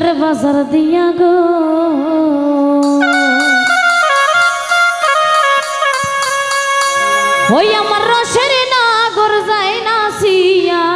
নইদার বাজার দিয়া গো। ওই আমার রসের নাগর যায় না সিয়া।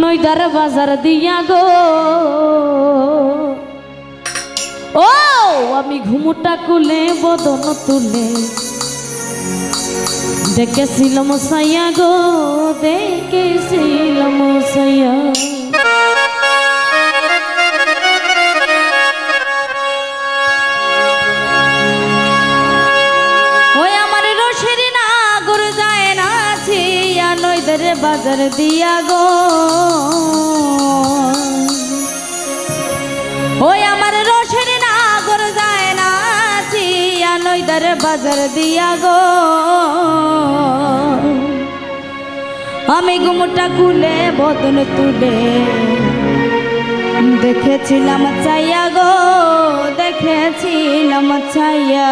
নইদার বাজার দিয়া গো। ও, আমি ঘুমুটা কুলে বদন তুলে। দেখেছিলাম সাইয়া গো, দেখেছিলাম সাইয়া। বাজার দিয়া গো। ওই আমার রসের নাগর যায় না ছিয়া নইদের বাজার দিয়া গো। আমি গুমটা কুলে বদন তুলে দেখেছিলাম চাইয়া গো, দেখেছিলাম চাইয়া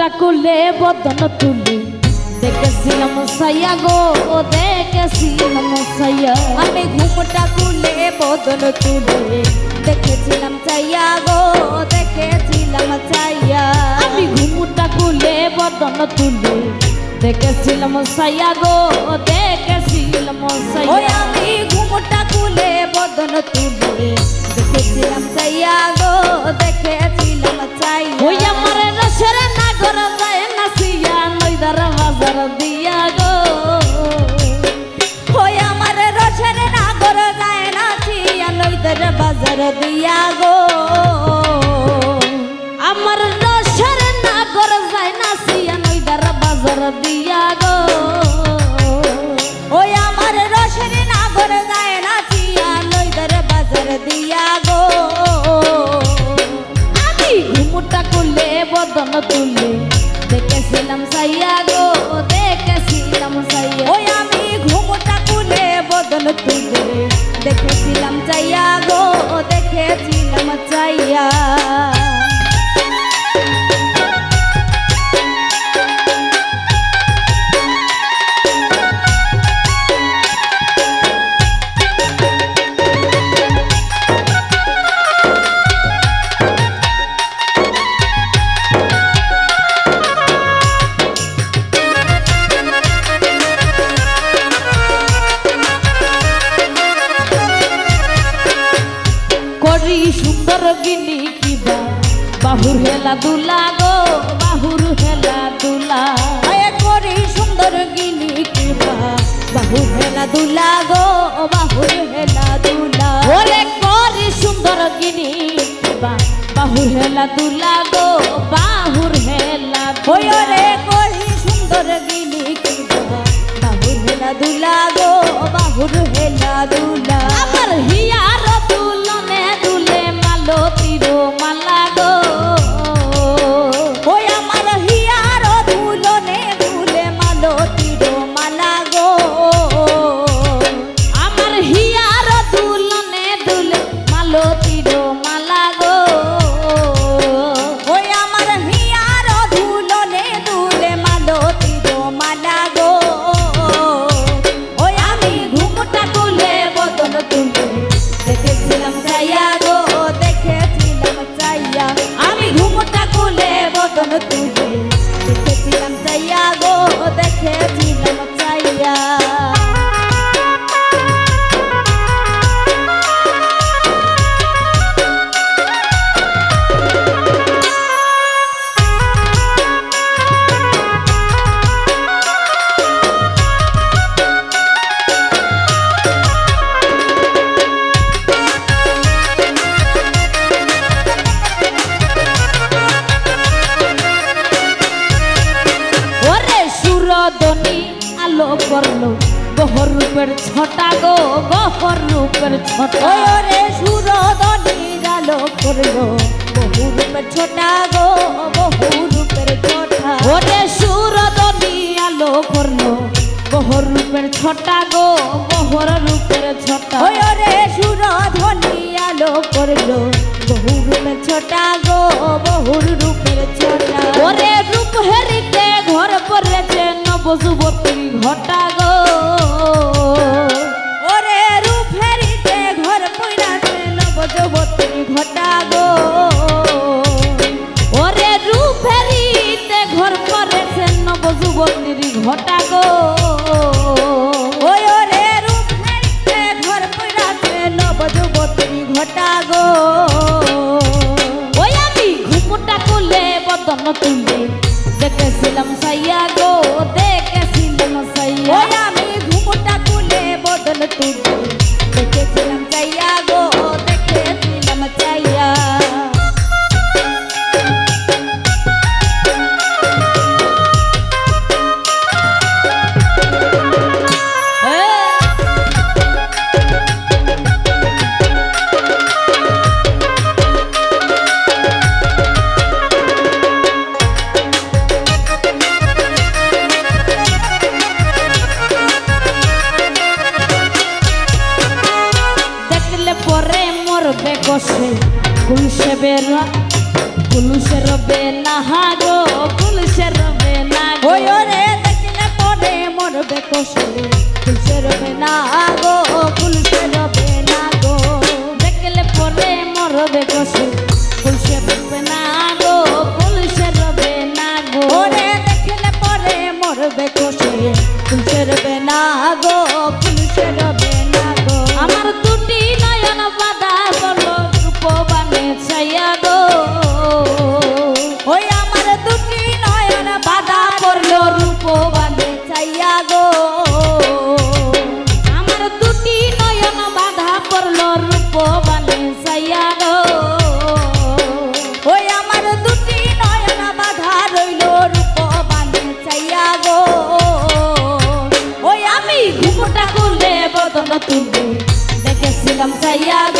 ঘুমুটা করলে বদন তুলি। দেখেছিলাম সাইয়া গো দেখেছিলাম সাইয়া। আমি ঘুমটা খুলে বদল তুলে। দেখেছিলাম চাইয়া গো দেখেছিলাম চাইয়া আমি ঘুমুটা করলে বদন তুলি। দেখেছিলাম সাইয়া গো দেখেছিলাম সাইয়া। আমি ঘুমটা খুলে বদল তুলে। দেখেছিলাম চাইয়া গো দেখেছিলাম চাইয়া ওই আমার রসের নাগর সাইয়া গো দেখেছিলাম সাইয়া ওই আমি ঘুমটা খুলে বদল তুলে দেখেছিলাম চাইয়া গো দেখেছিলাম চাইয়া দুলা গো বাহু হেলা দুলা ওরে করি সুন্দর গিনি বাহুর হেলা দুলা গো বাহুর হেলা ওই দুলা। রে করি সুন্দর গিনি কিবা বাহু হেলা দুলা গো বাহু হেলা দুলা করল গহর রূপের ছটা গো গহর রূপের ছটা। ওই ওরে সুরদনির আলো করল বহু রূপের ছোটা গো বহু রূপের ছোটা। ওরে সুরদনি আলো করল গহর রূপের ছটা গো গহর রূপের ছটা। ওরে সুরধনি আলো করল বহু রূপের ছোটা গো বহু রূপের ছোটা। ওরে রূপ হেরিতে ঘর পড়েছে নবযুবতী ঘটা গো। ওরে রূপ হেরিতে ঘর পইরাছে নবযুবতীর ঘটা গো। ওরে রূপ হেরিতে ঘর পড়েছে নবযুবতীর ঘটা গো। ওরে রূপ হেরিতে ঘর পইরাছে নবযুবতীর ঘটা গো। ওই আমি ঘুমটা করলে বদন তুলে। পরে মরবে কষলে কুলসে রবে না গো। দেখেছিলাম ছাইয়া